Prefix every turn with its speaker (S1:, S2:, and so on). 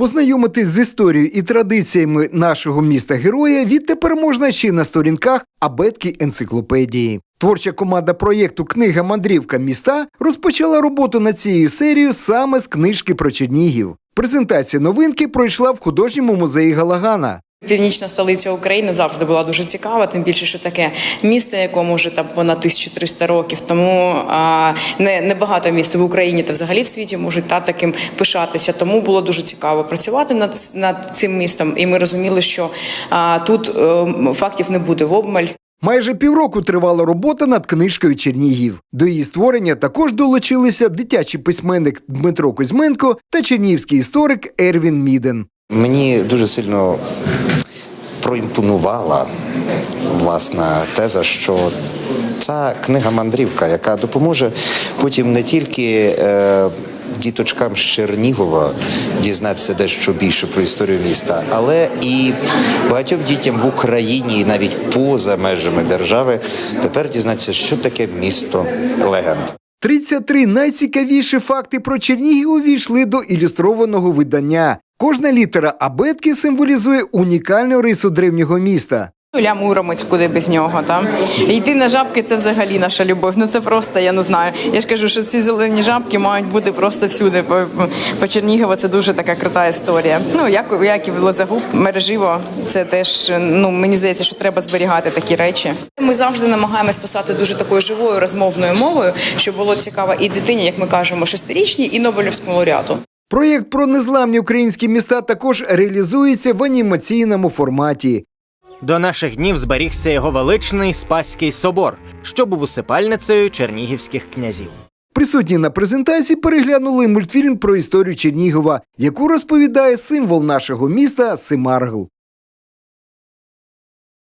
S1: Познайомитись з історією і традиціями нашого міста героя відтепер можна ще на сторінках абетки енциклопедії. Творча команда проєкту Книга Мандрівка міста розпочала роботу над цією серією саме з книжки про Чернігів. Презентація новинки пройшла в художньому музеї Галагана.
S2: Північна столиця України завжди була дуже цікава, тим більше, що таке місто, якому вже там понад 1300 років. Тому а, не, не багато міст в Україні та взагалі в світі можуть та таким пишатися. Тому було дуже цікаво працювати над, над цим містом. І ми розуміли, що а, тут е, фактів не буде в обмаль.
S1: Майже півроку тривала робота над книжкою Чернігів. До її створення також долучилися дитячий письменник Дмитро Кузьменко та чернігівський історик Ервін Міден.
S3: Мені дуже сильно проімпонувала власна теза, що ця книга мандрівка, яка допоможе потім не тільки е, діточкам з Чернігова дізнатися дещо більше про історію міста, але і багатьом дітям в Україні і навіть поза межами держави тепер дізнатися, що таке місто легенд.
S1: 33 найцікавіші факти про Чернігів увійшли до ілюстрованого видання. Кожна літера абетки символізує унікальну рису древнього міста.
S2: Ілля Муромець, куди без нього. Та? Йти на жабки це взагалі наша любов. Ну це просто, я не знаю. Я ж кажу, що ці зелені жабки мають бути просто всюди. По, по Чернігову це дуже така крута історія. Ну, як, як і Лозагуб, мереживо, це теж, ну, мені здається, що треба зберігати такі речі. Ми завжди намагаємось писати дуже такою живою розмовною мовою, щоб було цікаво і дитині, як ми кажемо, шестирічній, і Нобелівському лауреату.
S1: Проєкт про незламні українські міста також реалізується в анімаційному форматі.
S4: До наших днів зберігся його величний Спаський собор, що був усипальницею чернігівських князів.
S1: Присутні на презентації переглянули мультфільм про історію Чернігова, яку розповідає символ нашого міста Симаргл.